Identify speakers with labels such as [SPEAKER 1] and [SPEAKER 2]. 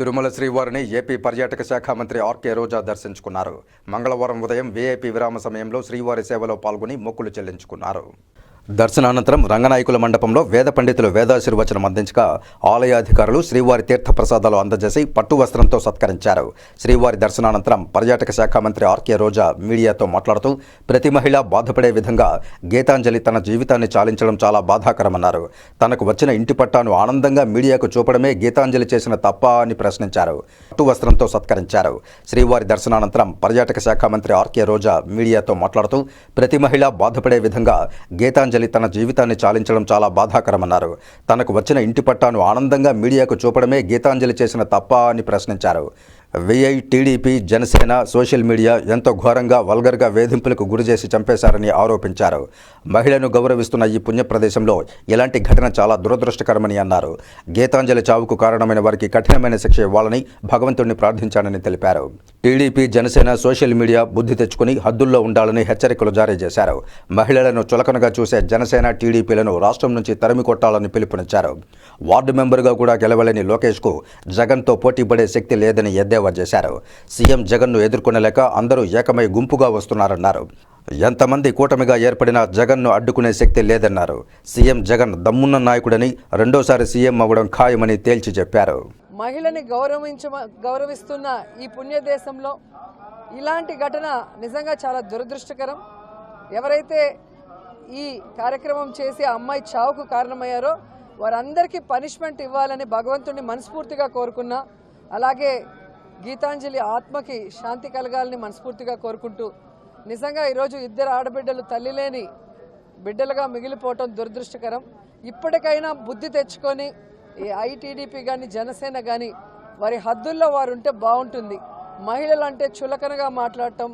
[SPEAKER 1] తిరుమల శ్రీవారిని ఏపీ పర్యాటక శాఖ మంత్రి ఆర్కే రోజా దర్శించుకున్నారు. మంగళవారం ఉదయం వీఐపీ విరామ సమయంలో శ్రీవారి సేవలో పాల్గొని మొక్కులు చెల్లించుకున్నారు. దర్శనానంతరం రంగనాయకుల మండపంలో వేద పండితులు వేదాశీర్వచనం అందించగా ఆలయాధికారులు శ్రీవారి తీర్థ ప్రసాదాలు అందజేసి పట్టు వస్త్రంతో సత్కరించారు. శ్రీవారి దర్శనానంతరం పర్యాటక శాఖ మంత్రి ఆర్కే రోజా మీడియాతో మాట్లాడుతూ ప్రతి మహిళ బాధపడే విధంగా గీతాంజలి తన జీవితాన్ని చాలించడం చాలా బాధాకరమన్నారు. తనకు వచ్చిన ఇంటి పట్టాను ఆనందంగా మీడియాకు చూపడమే గీతాంజలి చేసిన తప్ప అని ప్రశ్నించారు. పట్టు వస్త్రంతో సత్కరించారు. శ్రీవారి దర్శనానంతరం పర్యాటక శాఖ మంత్రి ఆర్కే రోజా మీడియాతో మాట్లాడుతూ ప్రతి మహిళ బాధపడే విధంగా గీతాంజలి తన జీవితాన్ని చాలించడం చాలా బాధాకరమన్నారు. తనకు వచ్చిన ఇంటి పట్టాను ఆనందంగా మీడియాకు చూపడమే గీతాంజలి చేసిన తప్ప అని ప్రశ్నించారు. విఐ టీడీపీ జనసేన సోషల్ మీడియా ఎంతో ఘోరంగా వల్గర్గా వేధింపులకు గురి చేసి చంపేశారని ఆరోపించారు. మహిళను గౌరవిస్తున్న ఈ పుణ్య ప్రదేశంలో ఇలాంటి ఘటన చాలా దురదృష్టకరమని అన్నారు. గీతాంజలి చావుకు కారణమైన వారికి కఠినమైన శిక్ష ఇవ్వాలని భగవంతుడిని ప్రార్థించానని తెలిపారు. టీడీపీ జనసేన సోషల్ మీడియా బుద్ధి తెచ్చుకుని హద్దుల్లో ఉండాలని హెచ్చరికలు జారీ చేశారు. మహిళలను చులకనగా చూసే జనసేన టీడీపీలను రాష్ట్రం నుంచి తరిమి కొట్టాలని పిలుపునిచ్చారు. వార్డు మెంబర్గా కూడా గెలవలేని లోకేష్కు జగన్తో పోటీపడే శక్తి లేదని ఎద్దేవా చేశారు. సీఎం జగన్ను ఎదుర్కొనలేక అందరూ ఏకమై గుంపుగా వస్తున్నారన్నారు. ఎంతమంది కూటమిగా ఏర్పడిన జగన్ను అడ్డుకునే శక్తి లేదన్నారు. సీఎం జగన్ దమ్మున్న నాయకుడని రెండోసారి సీఎం అవ్వడం ఖాయమని తేల్చి చెప్పారు.
[SPEAKER 2] మహిళని గౌరవించ గౌరవిస్తున్న ఈ పుణ్యదేశంలో ఇలాంటి ఘటన నిజంగా చాలా దురదృష్టకరం. ఎవరైతే ఈ కార్యక్రమం చేసి ఆ అమ్మాయి చావుకు కారణమయ్యారో వారందరికీ పనిష్మెంట్ ఇవ్వాలని భగవంతుడిని మనస్ఫూర్తిగా కోరుకున్నా అలాగే గీతాంజలి ఆత్మకి శాంతి కలగాలని మనస్ఫూర్తిగా కోరుకుంటూ నిజంగా ఈరోజు ఇద్దరు ఆడబిడ్డలు తల్లి లేని బిడ్డలుగా మిగిలిపోవటం దురదృష్టకరం. ఇప్పటికైనా బుద్ధి తెచ్చుకొని ఈ ఐటీడీపీ కానీ జనసేన కానీ వారి హద్దుల్లో వారు ఉంటే బాగుంటుంది మహిళలు అంటే చులకనగా మాట్లాడటం